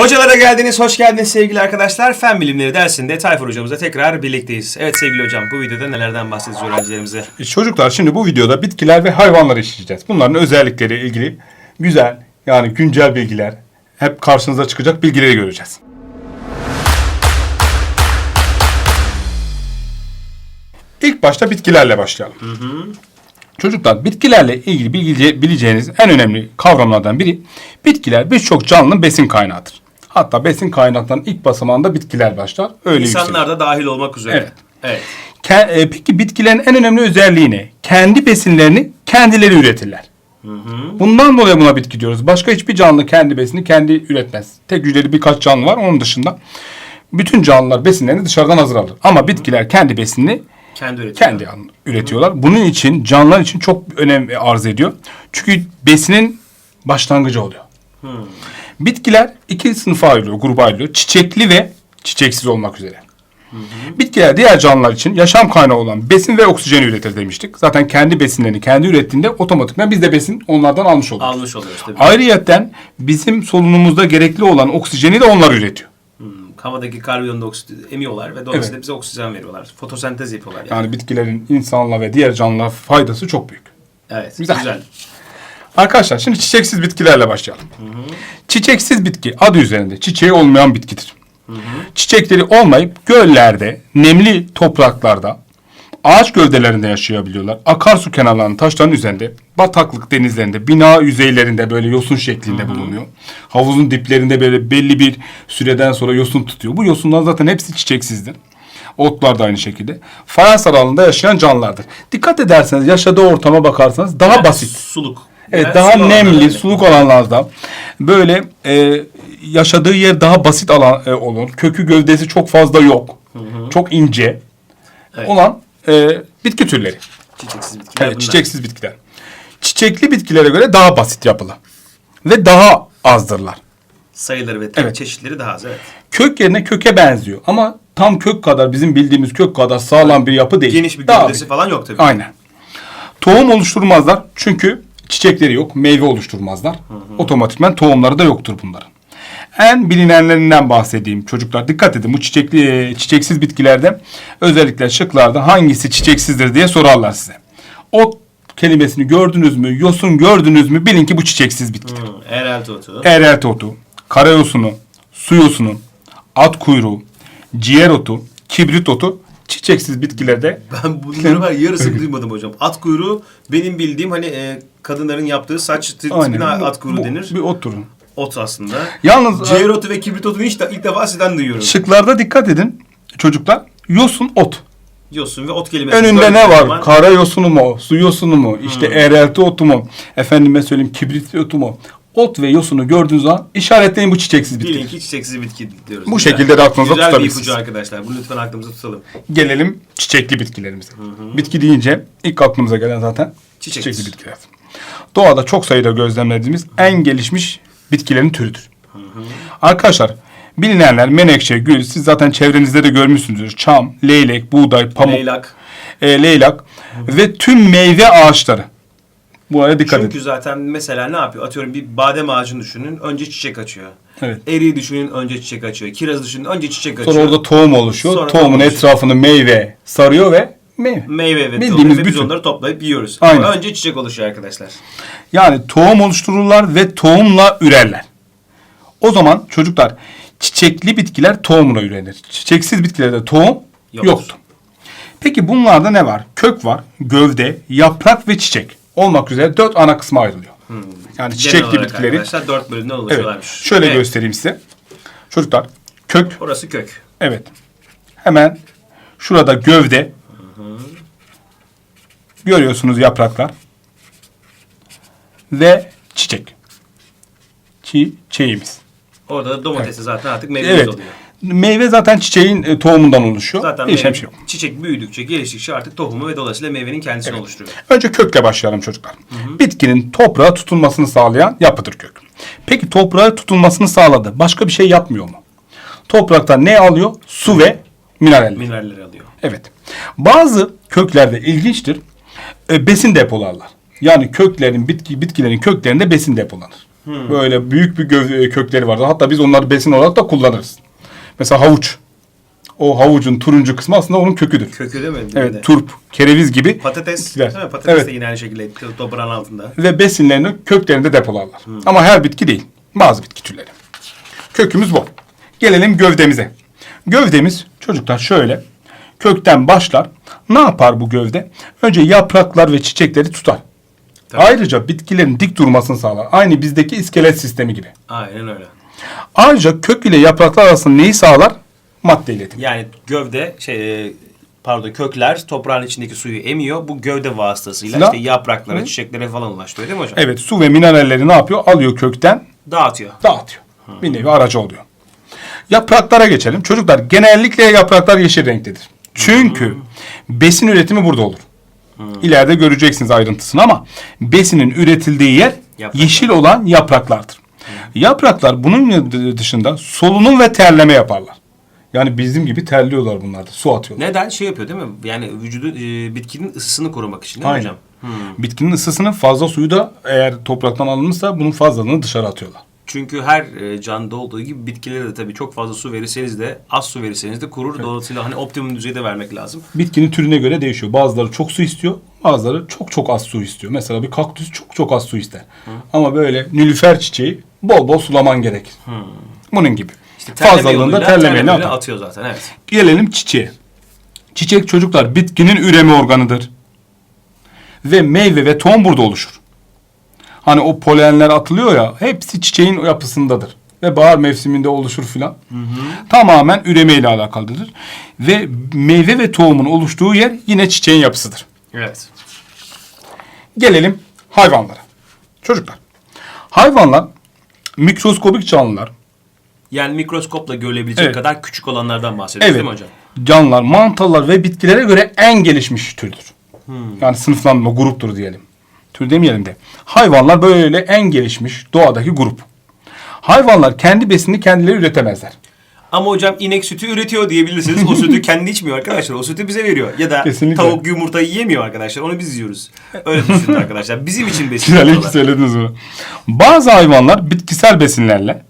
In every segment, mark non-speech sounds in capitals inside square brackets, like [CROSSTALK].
Hocalara geldiniz, hoş geldiniz sevgili arkadaşlar. Fen bilimleri dersinde Tayfur hocamızla tekrar birlikteyiz. Evet sevgili hocam, bu videoda nelerden bahsedeceğiz öğrencilerimize? E, Çocuklar şimdi bu videoda bitkiler ve hayvanları işleyeceğiz. Bunların özellikleri ilgili güzel yani güncel bilgiler, hep karşınıza çıkacak bilgileri göreceğiz. İlk başta bitkilerle başlayalım. Çocuklar bitkilerle ilgili bilgi, bileceğiniz en önemli kavramlardan biri bitkiler birçok canlının besin kaynağıdır. Hatta besin kaynaklarının ilk basamağında bitkiler başlar. Öyle İnsanlar yükselir. da dahil olmak üzere. Evet. Evet. Ke- e, peki bitkilerin en önemli özelliği ne? Kendi besinlerini kendileri üretirler. Bundan dolayı buna bitki diyoruz. Başka hiçbir canlı kendi besini kendi üretmez. Tek hücreli birkaç canlı var. Onun dışında bütün canlılar besinlerini dışarıdan hazır alır. Ama bitkiler kendi besinini Kendi üretiyor. kendi üretiyorlar. Bunun için canlılar için çok önem arz ediyor. Çünkü besinin başlangıcı oluyor. Bitkiler iki sınıfa ayrılıyor, gruba ayrılıyor. Çiçekli ve çiçeksiz olmak üzere. Bitkiler diğer canlılar için yaşam kaynağı olan besin ve oksijeni üretir demiştik. Zaten kendi besinlerini kendi ürettiğinde otomatikman biz de besin onlardan almış oluruz. Almış oluyoruz tabii. Ayrıyeten bizim solunumumuzda gerekli olan oksijeni de onlar üretiyor. Hmm, Havadaki karbondioksit emiyorlar ve dolayısıyla bize oksijen veriyorlar. Fotosentez yapıyorlar yani. Yani bitkilerin insanla ve diğer canlılara faydası çok büyük. Evet. Güzel. Güzel. Arkadaşlar şimdi çiçeksiz bitkilerle başlayalım. Çiçeksiz bitki adı üzerinde çiçeği olmayan bitkidir. Çiçekleri olmayıp göllerde, nemli topraklarda, ağaç gövdelerinde yaşayabiliyorlar. Akarsu kenarlarının taşların üzerinde, bataklık denizlerinde, bina yüzeylerinde böyle yosun şeklinde bulunuyor. Havuzun diplerinde böyle belli bir süreden sonra yosun tutuyor. Bu yosunlar zaten hepsi çiçeksizdir. Otlar da aynı şekilde. Fayans aralığında yaşayan canlılardır. Dikkat ederseniz yaşadığı ortama bakarsanız daha basit. Suluk. Evet Yani daha nemli, öyle. suluk alanlarda böyle e, yaşadığı yer daha basit alan e, olur. Kökü gövdesi çok fazla yok. Çok ince Evet. olan e, bitki türleri. Çiçeksiz bitkiler Evet, bunlar. çiçeksiz bitkiler. Çiçekli bitkilere göre daha basit yapılı ve daha azdırlar. Sayıları ve Evet. çeşitleri daha az. Evet. Kök yerine köke benziyor ama tam kök kadar bizim bildiğimiz kök kadar sağlam bir yapı değil. Geniş bir Daha gövdesi falan yok tabii. Aynen. Tohum oluşturmazlar çünkü çiçekleri yok, meyve oluşturmazlar. Otomatikman tohumları da yoktur bunların. En bilinenlerinden bahsedeyim çocuklar. Dikkat edin bu çiçekli çiçeksiz bitkilerde özellikle şıklarda hangisi çiçeksizdir diye sorarlar size. Ot kelimesini gördünüz mü, yosun gördünüz mü bilin ki bu çiçeksiz bitkidir. Hmm, Ereğli otu. Eğrelti otu, karayosunu, su yosunu, at kuyruğu, ciğer otu, kibrit otu çiçeksiz bitkilerde Ben bunları var yarısını duymadım hocam. At kuyruğu benim bildiğim hani e, kadınların yaptığı saç tipine at kuyruğu bu denir. Bir ot türü. Ot aslında. Yalnız Ciğer otu ve kibrit otunu hiç de, ilk defa sizden duyuyorum. şıklarda dikkat edin çocuklar. Yosun ot. Yosun ve ot kelimesi. Önünde ne var? zaman- Kara yosunu mu? Su yosunu mu? İşte eğrelti otu mu? Efendime söyleyeyim kibrit otu mu? Ot ve yosunu gördüğünüz zaman işaretleyin bu çiçeksiz bitki. Bilin ki çiçeksiz bitki diyoruz. Bu Güzel. şekilde de aklınızda Güzel bir tutabilirsiniz. ipucu arkadaşlar. Bunu lütfen aklımıza tutalım. Gelelim çiçekli bitkilerimize. Bitki deyince ilk aklımıza gelen zaten Çiçek. çiçekli bitkiler. Doğada çok sayıda gözlemlediğimiz en gelişmiş bitkilerin türüdür. Arkadaşlar bilinenler menekşe, gül siz zaten çevrenizde de görmüşsünüzdür. Çam, leylek, buğday, pamuk, Leylak. e, leylak ve tüm meyve ağaçları. Buraya dikkat Çünkü edin. zaten mesela ne yapıyor? Atıyorum bir badem ağacını düşünün. Önce çiçek açıyor. Evet. Eriği düşünün. Önce çiçek açıyor. Kiraz düşünün. Önce çiçek açıyor. Sonra orada tohum oluşuyor. Sonra Tohumun tohum oluşuyor. etrafını meyve sarıyor ve meyve. Meyve ve Bildiğimiz tohum ve biz bütün. onları toplayıp yiyoruz. Aynen. Ama önce çiçek oluşuyor arkadaşlar. Yani tohum oluştururlar ve tohumla ürerler. O zaman çocuklar çiçekli bitkiler tohumla ürenir. Çiçeksiz bitkilerde tohum Yoktur. yoktu. Peki bunlarda ne var? Kök var, gövde, yaprak ve çiçek olmak üzere dört ana kısma ayrılıyor. Yani Genel çiçekli bitkileri. Arkadaşlar dört bölümden Evet. oluşuyorlarmış. Şöyle Evet, göstereyim size. Çocuklar kök Orası kök. Evet. Hemen şurada gövde. Görüyorsunuz yapraklar. Ve çiçek. Çiçeğimiz. Orada da domatesi zaten artık meyvemiz Evet. oluyor. Meyve zaten çiçeğin e, tohumundan oluşuyor. Zaten Değişen meyve- bir şey yok. çiçek büyüdükçe, geliştikçe artık tohumu ve dolayısıyla meyvenin kendisini oluşturuyor. Önce kökle başlayalım çocuklar. Bitkinin toprağa tutunmasını sağlayan yapıdır kök. Peki toprağa tutunmasını sağladı. Başka bir şey yapmıyor mu? Topraktan ne alıyor? Su ve mineraller. Mineralleri alıyor. Evet. Bazı köklerde ilginçtir. e, besin depolarlar. Yani köklerin bitki bitkilerin köklerinde besin depolanır. Böyle büyük bir göv- e, kökleri vardır. Hatta biz onları besin olarak da kullanırız. Mesela havuç. O havucun turuncu kısmı aslında onun köküdür. Kökü değil mi? Bir de. Evet, turp, kereviz gibi Patates. Değil mi? Patates Evet. de yine aynı şekilde toprağın altında. ve besinlerini köklerinde depolarlar. Ama her bitki değil. Bazı bitki türleri. Kökümüz bu. Gelelim gövdemize. Gövdemiz çocuklar şöyle kökten başlar. Ne yapar bu gövde? Önce yapraklar ve çiçekleri tutar. Tabii. Ayrıca bitkilerin dik durmasını sağlar. Aynı bizdeki iskelet sistemi gibi. Aynen öyle. Ayrıca kök ile yapraklar arasında neyi sağlar? Madde iletimi. Yani gövde şey e, pardon kökler toprağın içindeki suyu emiyor. Bu gövde vasıtasıyla Silah- işte yapraklara, çiçeklere falan ulaştırıyor değil mi hocam? Evet su ve mineralleri ne yapıyor? Alıyor kökten Dağıtıyor. dağıtıyor. Bir nevi aracı oluyor. Yapraklara geçelim. Çocuklar genellikle yapraklar yeşil renktedir. Çünkü besin üretimi burada olur. İleride göreceksiniz ayrıntısını ama besinin üretildiği yer Yapraklar. yeşil olan yapraklardır. Yapraklar bunun dışında solunum ve terleme yaparlar. Yani bizim gibi terliyorlar bunlar da. Su atıyorlar. Neden? Şey yapıyor değil mi? Yani vücudu e, bitkinin ısısını korumak için değil mi hocam? Bitkinin ısısını fazla suyu da eğer topraktan alınmışsa bunun fazlalığını dışarı atıyorlar. Çünkü her e, canlıda olduğu gibi bitkilere de tabii çok fazla su verirseniz de az su verirseniz de kurur. Dolayısıyla hani optimum düzeyde vermek lazım. Bitkinin türüne göre değişiyor. Bazıları çok su istiyor, bazıları çok çok az su istiyor. Mesela bir kaktüs çok çok az su ister. Ama böyle nilüfer çiçeği bol bol sulaman gerekir. Bunun gibi. İşte Fazlalığında atar. atıyor zaten evet. Gelelim çiçeğe. Çiçek çocuklar bitkinin üreme organıdır. Ve meyve ve tohum burada oluşur. Hani o polenler atılıyor ya hepsi çiçeğin yapısındadır. Ve bahar mevsiminde oluşur filan. Tamamen üremeyle alakalıdır. Ve meyve ve tohumun oluştuğu yer yine çiçeğin yapısıdır. Evet. Gelelim hayvanlara. Çocuklar. Hayvanlar mikroskobik canlılar. Yani mikroskopla görülebilecek Evet. kadar küçük olanlardan bahsediyoruz Evet. değil mi hocam? Canlılar, mantarlar ve bitkilere göre en gelişmiş türdür. Yani sınıflandırma gruptur diyelim. Tür demeyelim de. Hayvanlar böyle en gelişmiş doğadaki grup. Hayvanlar kendi besinini kendileri üretemezler. Ama hocam inek sütü üretiyor diyebilirsiniz. O sütü [LAUGHS] kendi içmiyor arkadaşlar. O sütü bize veriyor. Ya da Kesinlikle. tavuk yumurtayı yemiyor arkadaşlar. Onu biz yiyoruz. Öyle düşünün arkadaşlar. Bizim için besin. Güzel iyi ki söylediniz bunu. Bazı hayvanlar bitkisel besinlerle,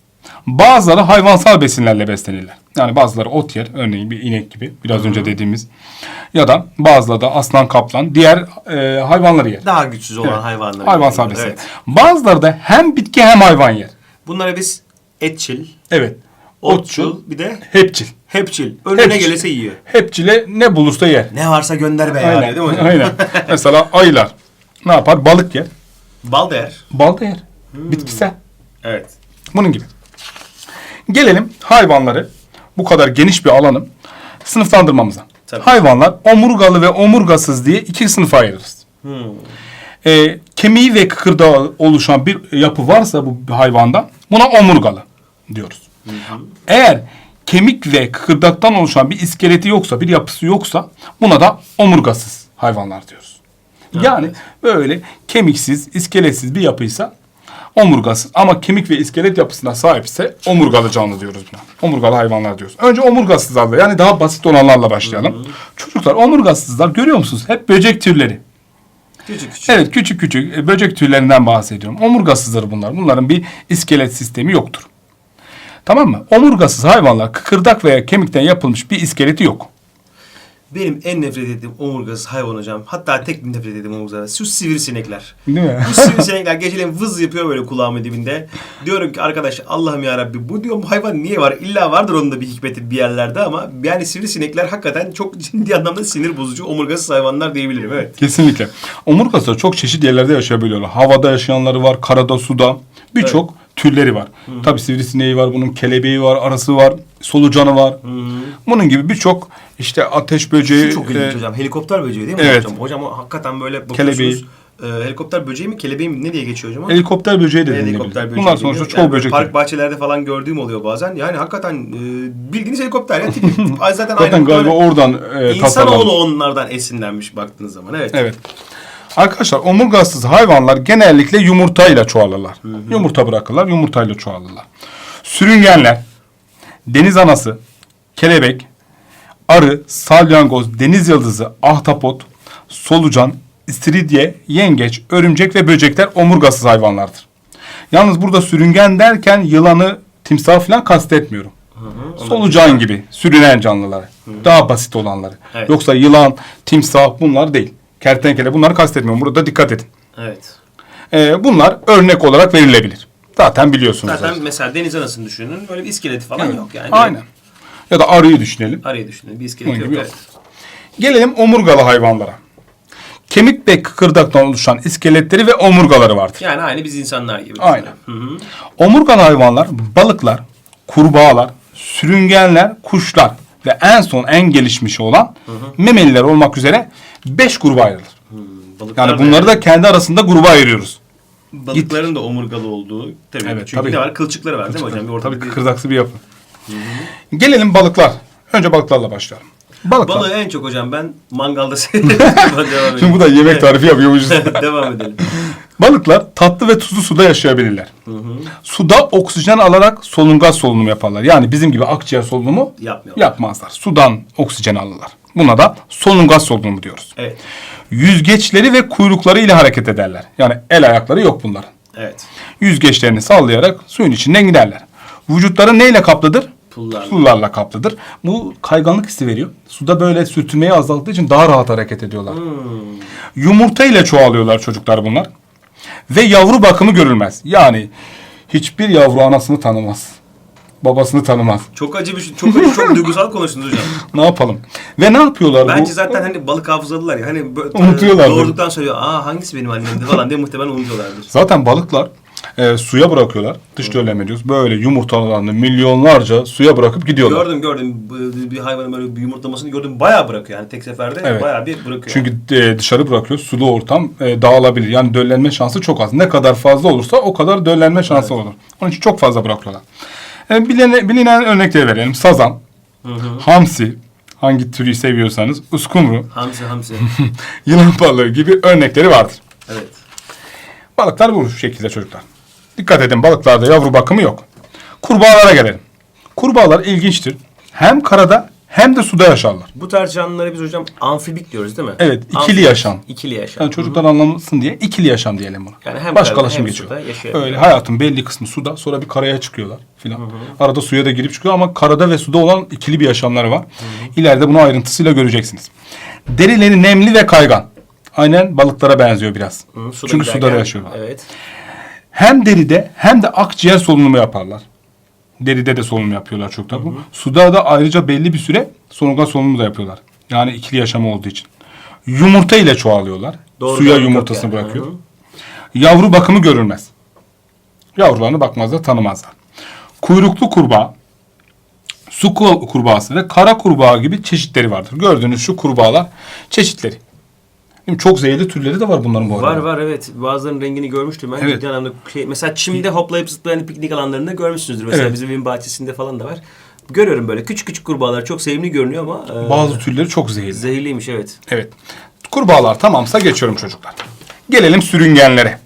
bazıları hayvansal besinlerle beslenirler. Yani bazıları ot yer, örneğin bir inek gibi, biraz önce dediğimiz. Ya da bazıları da aslan, kaplan, diğer e, hayvanları yer. Daha güçsüz olan Evet. hayvanlar. Hayvansal besin. Evet. Bazıları da hem bitki hem hayvan yer. Bunlara biz etçil, Evet. Otçul, bir de hepçil. hepçil. Önüne Hepçil. gelirse yiyor. Hepçile ne bulursa yer. Ne varsa gönder be ya. Aynen. Değil mi hocam? Aynen. [LAUGHS] Mesela ayılar ne yapar? Balık yer. Bal değer. Bal da yer. Bitkisel. Evet. Bunun gibi. Gelelim hayvanları bu kadar geniş bir alanı sınıflandırmamıza. Tabii. Hayvanlar omurgalı ve omurgasız diye iki sınıfa ayırırız. Ee, kemiği ve kıkırdağı oluşan bir yapı varsa bu hayvanda buna omurgalı diyoruz. Eğer kemik ve kıkırdaktan oluşan bir iskeleti yoksa, bir yapısı yoksa buna da omurgasız hayvanlar diyoruz. Yani böyle kemiksiz, iskeletsiz bir yapıysa omurgasız ama kemik ve iskelet yapısına sahipse omurgalı canlı diyoruz buna. Omurgalı hayvanlar diyoruz. Önce omurgasızlarla yani daha basit olanlarla başlayalım. Çocuklar omurgasızlar görüyor musunuz? Hep böcek türleri. Küçük küçük. Evet küçük küçük e, böcek türlerinden bahsediyorum. Omurgasızdır bunlar. Bunların bir iskelet sistemi yoktur. Tamam mı? Omurgasız hayvanlar kıkırdak veya kemikten yapılmış bir iskeleti yok. Benim en nefret ettiğim omurgasız hayvan hocam. Hatta tek bir nefret ettiğim omurgasız. Şu sivrisinekler. Değil mi? Bu sivrisinekler geceleyin vız yapıyor böyle kulağımın dibinde. Diyorum ki arkadaş Allah'ım ya Rabbi bu diyorum hayvan niye var? İlla vardır onun da bir hikmeti bir yerlerde ama yani sivrisinekler hakikaten çok [LAUGHS] ciddi anlamda sinir bozucu omurgasız hayvanlar diyebilirim evet. Kesinlikle. Omurgasızlar çok çeşitli yerlerde yaşayabiliyorlar. Havada yaşayanları var, karada, suda. Birçok türleri var. Tabii sivrisineği var, bunun kelebeği var, arası var, solucanı var. Bunun gibi birçok işte ateş böceği, Şu çok ilginç e, hocam. Helikopter böceği değil mi evet. hocam? Hocam o hakikaten böyle bakıyorsunuz. Kelebeği. e, helikopter böceği mi kelebeği mi ne diye geçiyor hocam? helikopter böceği de Helikopter böceği Bunlar sonuçta çoğu Yani böcek. Park bahçelerde falan gördüğüm oluyor bazen. Yani hakikaten e, bildiğiniz helikopter. Ya, tipi, [LAUGHS] Ay zaten, Zaten aynı galiba oradan e. İnsanoğlu onlardan esinlenmiş baktığınız zaman. Evet. Evet. Arkadaşlar omurgasız hayvanlar genellikle yumurtayla çoğalırlar. Yumurta bırakırlar, yumurtayla çoğalırlar. Sürüngenler, deniz anası, kelebek, arı, salyangoz, deniz yıldızı, ahtapot, solucan, istiridye, yengeç, örümcek ve böcekler omurgasız hayvanlardır. Yalnız burada sürüngen derken yılanı, timsah falan kastetmiyorum. Solucan gibi sürünen canlıları. Daha basit olanları. Evet. Yoksa yılan, timsah bunlar değil. Kertenkele bunları kastetmiyorum. Burada dikkat edin. Evet. Ee, bunlar örnek olarak verilebilir. Zaten biliyorsunuz. Zaten zaten. mesela deniz anasını düşünün. Böyle bir iskeleti falan Evet. yok yani. Aynen. Ya da arıyı düşünelim. Arayı düşünün. Bir iskeleti Bunun yok. yok. Evet. Gelelim omurgalı hayvanlara. Kemik ve kıkırdaktan oluşan iskeletleri ve omurgaları vardır. Yani aynı biz insanlar gibi. Aynen. Hı hı. Omurgalı hayvanlar balıklar, kurbağalar, sürüngenler, kuşlar ve en son en gelişmiş olan memeliler olmak üzere beş gruba ayrılır. Balıklar Yani bunları da kendi arasında gruba ayırıyoruz. balıkların da omurgalı olduğu tabii. Evet, Çünkü tabii. ne var? Kılçıkları var değil mi hocam? Tabii bir- kıkırdaksı bir yapı. Gelelim balıklar. Önce balıklarla başlayalım. Balıklar. Balığı en çok hocam ben mangalda [LAUGHS] edelim. Şimdi bu da yemek tarifi yapıyormuşuz. [LAUGHS] Devam edelim. Balıklar tatlı ve tuzlu suda yaşayabilirler. Suda oksijen alarak solungaç solunumu yaparlar. Yani bizim gibi akciğer solunumu yapmazlar. Sudan oksijen alırlar. Buna da solungaç solunumu diyoruz. Evet. Yüzgeçleri ve kuyrukları ile hareket ederler. Yani el ayakları yok bunların. Evet. Yüzgeçlerini sallayarak suyun içinden giderler. Vücutları neyle kaplıdır? Pullarla. Pullarla kaplıdır. Bu kayganlık hissi veriyor. Suda böyle sürtünmeyi azalttığı için daha rahat hareket ediyorlar. Yumurta ile çoğalıyorlar çocuklar bunlar. Ve yavru bakımı görülmez. Yani hiçbir yavru anasını tanımaz. Babasını tanımaz. Çok acı bir şey. Çok acı, çok [LAUGHS] duygusal konuştunuz hocam. Ne yapalım? Ve ne yapıyorlar Bence bu? zaten hani balık hafızalılar ya. Hani böyle, Unutuyorlar Doğurduktan sonra aa hangisi benim annemdi falan diye muhtemelen unutuyorlardır. Zaten balıklar e, suya bırakıyorlar. Dış dölleme diyoruz. Böyle yumurtalarını milyonlarca suya bırakıp gidiyorlar. Gördüm gördüm. Bir hayvanın böyle bir yumurtlamasını gördüm. Bayağı bırakıyor yani tek seferde. Evet. Bayağı bir bırakıyor. Çünkü e, dışarı bırakıyor. Sulu ortam e, dağılabilir. Yani döllenme şansı çok az. Ne kadar fazla olursa o kadar döllenme şansı olur. Onun için çok fazla bırakıyorlar. E, bilene, bilinen örnekleri verelim. Sazan, hamsi, hangi türü seviyorsanız, uskumru, Hamsi hamsi. [LAUGHS] yılan balığı gibi örnekleri vardır. evet. Balıklar bu şekilde çocuklar. Dikkat edin balıklarda yavru bakımı yok. Kurbağalara gelelim. Kurbağalar ilginçtir. Hem karada hem de suda yaşarlar. Bu tarz canlılara biz hocam amfibik diyoruz değil mi? Evet, ikili Amfibik, yaşam. İkili yaşam. Yani çocuklar anlamasın diye ikili yaşam diyelim buna. Yani hem Başkalaşım karada hem geçiyor. suda yaşayabiliyor. Öyle hayatın belli kısmı suda sonra bir karaya çıkıyorlar filan. Arada suya da girip çıkıyor ama karada ve suda olan ikili bir yaşamları var. İleride bunu ayrıntısıyla göreceksiniz. Derileri nemli ve kaygan. Aynen balıklara benziyor biraz. Hı, suda Çünkü giderken- suda da yaşıyorlar. Evet. Hem deride hem de akciğer solunumu yaparlar. Deride de solunum yapıyorlar çok da bu. Suda da ayrıca belli bir süre solungan solunumu da yapıyorlar. Yani ikili yaşamı olduğu için. Yumurta ile çoğalıyorlar. Doğru, Suya doğru, yumurtasını yani. bırakıyor. Hı hı. Yavru bakımı görülmez. Yavrularını bakmazlar, tanımazlar. Kuyruklu kurbağa, su ku- kurbağası ve kara kurbağa gibi çeşitleri vardır. Gördüğünüz şu kurbağalar çeşitleri. Mi? Çok zehirli türleri de var bunların bu arada. Var var evet. Bazılarının rengini görmüştüm ben. Evet. Ciddi anlamda şey, mesela çimde hoplayıp zıplayan piknik alanlarında görmüşsünüzdür. Mesela Evet. bizim evin bahçesinde falan da var. Görüyorum böyle küçük küçük kurbağalar çok sevimli görünüyor ama e, Bazı türleri çok zehirli. zehirliymiş evet. Evet. Kurbağalar tamamsa geçiyorum çocuklar. Gelelim sürüngenlere.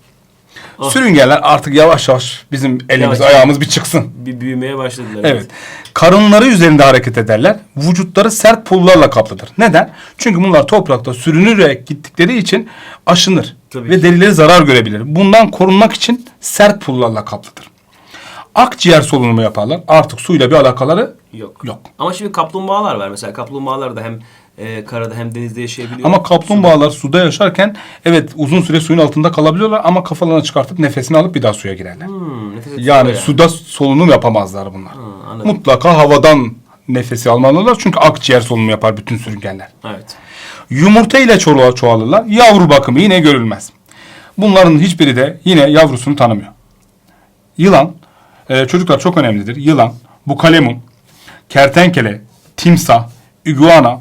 Ah. Sürüngenler artık yavaş yavaş bizim elimiz Yavaş. ayağımız bir çıksın. Bir büyümeye başladılar. Evet. Karınları üzerinde hareket ederler. Vücutları sert pullarla kaplıdır. Neden? Çünkü bunlar toprakta sürünürek gittikleri için aşınır. Tabii ve ki. derileri zarar görebilir. Bundan korunmak için sert pullarla kaplıdır. Akciğer solunumu yaparlar. Artık suyla bir alakaları Yok. yok. Ama şimdi kaplumbağalar var mesela. Kaplumbağalar da hem e, karada hem denizde yaşayabiliyor. Ama kaplumbağalar suda yaşarken evet uzun süre suyun altında kalabiliyorlar ama kafalarını çıkartıp nefesini alıp bir daha suya girerler. Hmm, nefes Yani ediyor suda solunum yapamazlar bunlar. anladım. Mutlaka havadan nefesi almalılar çünkü akciğer solunumu yapar bütün sürüngenler. Evet. Yumurta ile çoğalır, çoğalırlar. Yavru bakımı yine görülmez. Bunların hiçbiri de yine yavrusunu tanımıyor. Yılan, e, çocuklar çok önemlidir. Yılan, bukalemun, kertenkele, timsah, iguana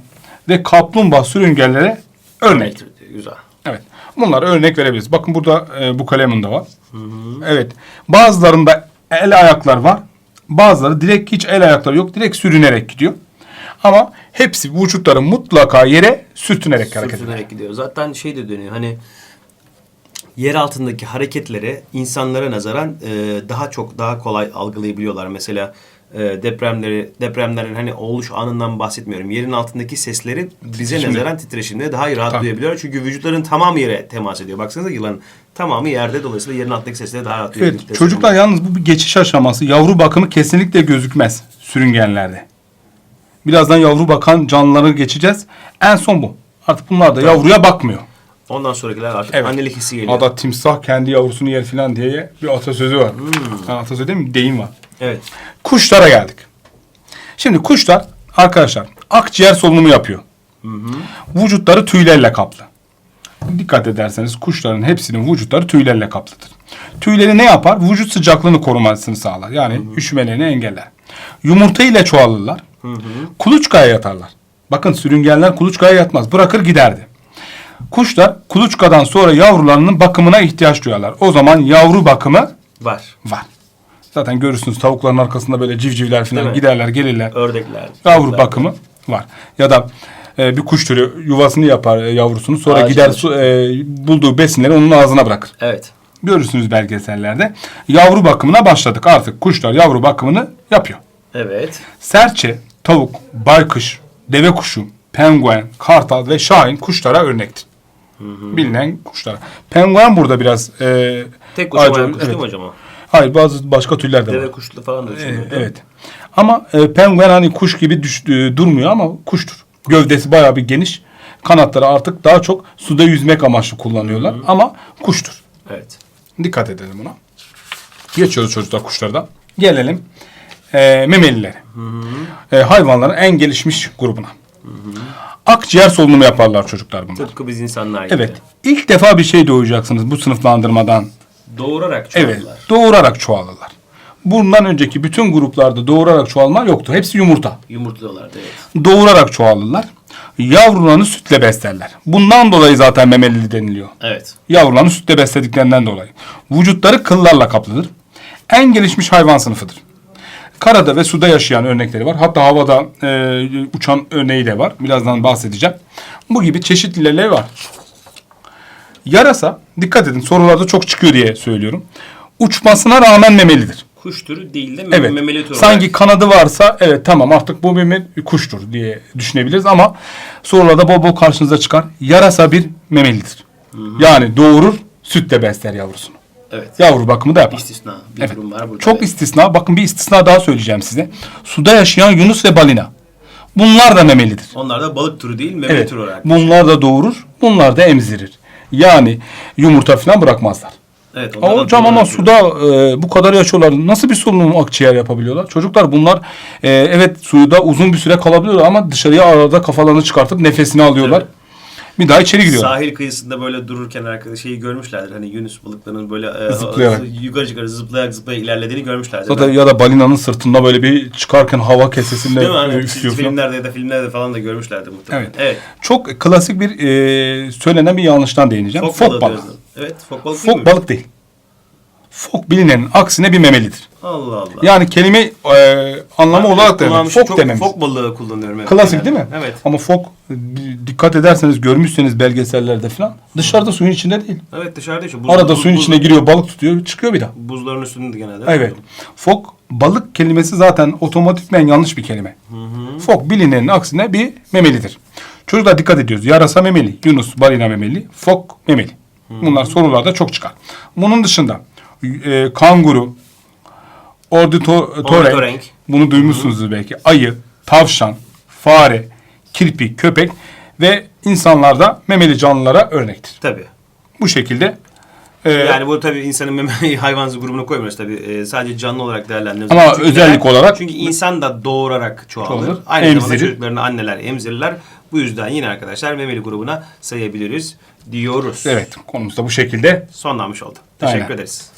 ve kaplumbağa sürüngenlere örnek. Güzel. Evet. Bunlara örnek verebiliriz. Bakın burada e, bu kalemin de var. Evet. Bazılarında el ayaklar var. Bazıları direkt hiç el ayakları yok. Direkt sürünerek gidiyor. Ama hepsi vücutları mutlaka yere sürtünerek hareket ediyor. Sürtünerek gidiyor. Zaten şey de dönüyor hani yer altındaki hareketleri insanlara nazaran e, daha çok daha kolay algılayabiliyorlar. Mesela depremleri, depremlerin hani oluş anından bahsetmiyorum. Yerin altındaki sesleri bize Şimdi- nazaran titreşimde daha iyi rahat Tabii. duyabiliyor. Çünkü vücutların tamamı yere temas ediyor. Baksanıza yılanın tamamı yerde dolayısıyla yerin altındaki sesleri daha rahat duyabiliyor. Evet çocuklar yalnız bu bir geçiş aşaması. Yavru bakımı kesinlikle gözükmez sürüngenlerde. Birazdan yavru bakan canlıları geçeceğiz. En son bu. Artık bunlar da yavruya bakmıyor. Ondan sonrakiler artık Evet. annelik hissi geliyor. Hatta timsah kendi yavrusunu yer filan diye bir atasözü var. Hmm. Yani atasözü değil mi? Deyim var. Evet. Kuşlara geldik. Şimdi kuşlar arkadaşlar akciğer solunumu yapıyor. Vücutları tüylerle kaplı. Dikkat ederseniz kuşların hepsinin vücutları tüylerle kaplıdır. Tüyleri ne yapar? Vücut sıcaklığını korumasını sağlar. Yani üşümelerini engeller. Yumurta ile çoğalırlar. Kuluçkaya yatarlar. Bakın sürüngenler kuluçkaya yatmaz. Bırakır giderdi. Kuşlar kuluçkadan sonra yavrularının bakımına ihtiyaç duyarlar. O zaman yavru bakımı Var. var. Zaten görürsünüz tavukların arkasında böyle civcivler Değil falan mi? giderler gelirler. Ördekler. Yavru çocuklar. bakımı var. Ya da e, bir kuş türü yuvasını yapar e, yavrusunu sonra Ağacın gider su, e, bulduğu besinleri onun ağzına bırakır. Evet. Görürsünüz belgesellerde. Yavru bakımına başladık artık. Kuşlar yavru bakımını yapıyor. Evet. Serçe, tavuk, baykuş, deve kuşu, penguen, kartal ve şahin kuşlara örnektir. Bilinen kuşlar. Penguen burada biraz e, Tek kocaman acayip- kuş değil evet. mi hocam o? Hayır bazı başka türler de var. Deve kuşlu falan da Ee, düşünüyorum. evet. Ama e, penguen hani kuş gibi düş, e, durmuyor ama kuştur. Gövdesi bayağı bir geniş. Kanatları artık daha çok suda yüzmek amaçlı kullanıyorlar. Ama kuştur. Evet. Dikkat edelim buna. Geçiyoruz çocuklar kuşlardan. Gelelim e, memelilere. E, hayvanların en gelişmiş grubuna. Akciğer solunumu yaparlar çocuklar bunlar. Tıpkı biz insanlar gibi. Evet. İlk defa bir şey doğacaksınız bu sınıflandırmadan. Doğurarak Evet. çoğalırlar. Doğurarak çoğalırlar. Bundan önceki bütün gruplarda doğurarak çoğalma yoktu. Hepsi yumurta. Yumurtluyorlardı evet. Doğurarak çoğalırlar. Yavrularını sütle beslerler. Bundan dolayı zaten memelili deniliyor. Evet. Yavrularını sütle beslediklerinden dolayı. Vücutları kıllarla kaplıdır. En gelişmiş hayvan sınıfıdır. Karada ve suda yaşayan örnekleri var. Hatta havada e, uçan örneği de var. Birazdan bahsedeceğim. Bu gibi çeşitlileri var. Yarasa, dikkat edin sorularda çok çıkıyor diye söylüyorum. Uçmasına rağmen memelidir. Kuş türü değil de mem- Evet. memeli tür Sanki olarak. kanadı varsa evet tamam artık bu bir kuştur diye düşünebiliriz ama sorularda bol bol karşınıza çıkar. Yarasa bir memelidir. Yani doğurur, sütle besler yavrusunu. Evet. Yavru bakımı da yapar. İstisna bir Evet. durum var burada. Çok evet. istisna. Bakın bir istisna daha söyleyeceğim size. Suda yaşayan yunus ve balina. Bunlar da memelidir. Onlar da balık türü değil memeli Evet. tür olarak. Bunlar da doğurur. Bunlar da emzirir. Yani yumurta falan bırakmazlar. Evet. Hocam ama türü. suda e, bu kadar yaşıyorlar. Nasıl bir solunum akciğer yapabiliyorlar? Çocuklar bunlar e, evet suyda uzun bir süre kalabiliyorlar ama dışarıya arada kafalarını çıkartıp nefesini alıyorlar. Evet. Bir daha içeri giriyorlar. Sahil kıyısında böyle dururken arkadaş şeyi görmüşlerdir. Hani Yunus balıklarının böyle e, Zıplayarak. yukarı çıkarı zıplayarak zıplayarak ilerlediğini görmüşlerdir. Zaten ya da balinanın sırtında böyle bir çıkarken hava kesesinde Değil mi? Hani e, üflüyor falan. filmlerde ya da filmlerde falan da görmüşlerdir muhtemelen. Evet. Evet. Çok klasik bir e, söylenen bir yanlıştan değineceğim. Fok, Fok, balığı. Evet. Fok balık değil Fok mi? balık değil. Fok bilinenin aksine bir memelidir. Allah Allah. Yani kelime e, anlamı olarak da evet, fok çok dememiz. Fok balığı kullanıyorum. Evet. Klasik Genelde. değil mi? Evet. Ama fok dikkat ederseniz görmüşseniz belgesellerde falan dışarıda suyun içinde değil. Evet dışarıda işte. Buz, Arada buz- suyun buz- içine giriyor balık tutuyor çıkıyor bir daha. Buzların üstünde genelde. Evet. Fok balık kelimesi zaten otomatikmen yanlış bir kelime. Fok bilinenin aksine bir memelidir. Çocuklar dikkat ediyoruz. Yarasa memeli, Yunus balina memeli, fok memeli. Bunlar sorularda çok çıkar. Bunun dışında e, kanguru, Ornitorenk. bunu duymuşsunuzdur belki. Ayı, tavşan, fare, kirpi, köpek ve insanlarda memeli canlılara örnektir. Tabii. Bu şekilde e, Yani bu tabii insanın meme [LAUGHS] hayvan grubuna koymuyoruz tabii. Ee, sadece canlı olarak değerlendiriyoruz. Ama Çünkü özellik neden? olarak- Çünkü insan da doğurarak çoğalır. Çoğalır, Aynı zamanda emzirir. çocuklarını anneler emzirirler. Bu yüzden yine arkadaşlar memeli grubuna sayabiliriz diyoruz. evet konumuz da bu şekilde. Sonlanmış oldu. Teşekkür Aynen. ederiz.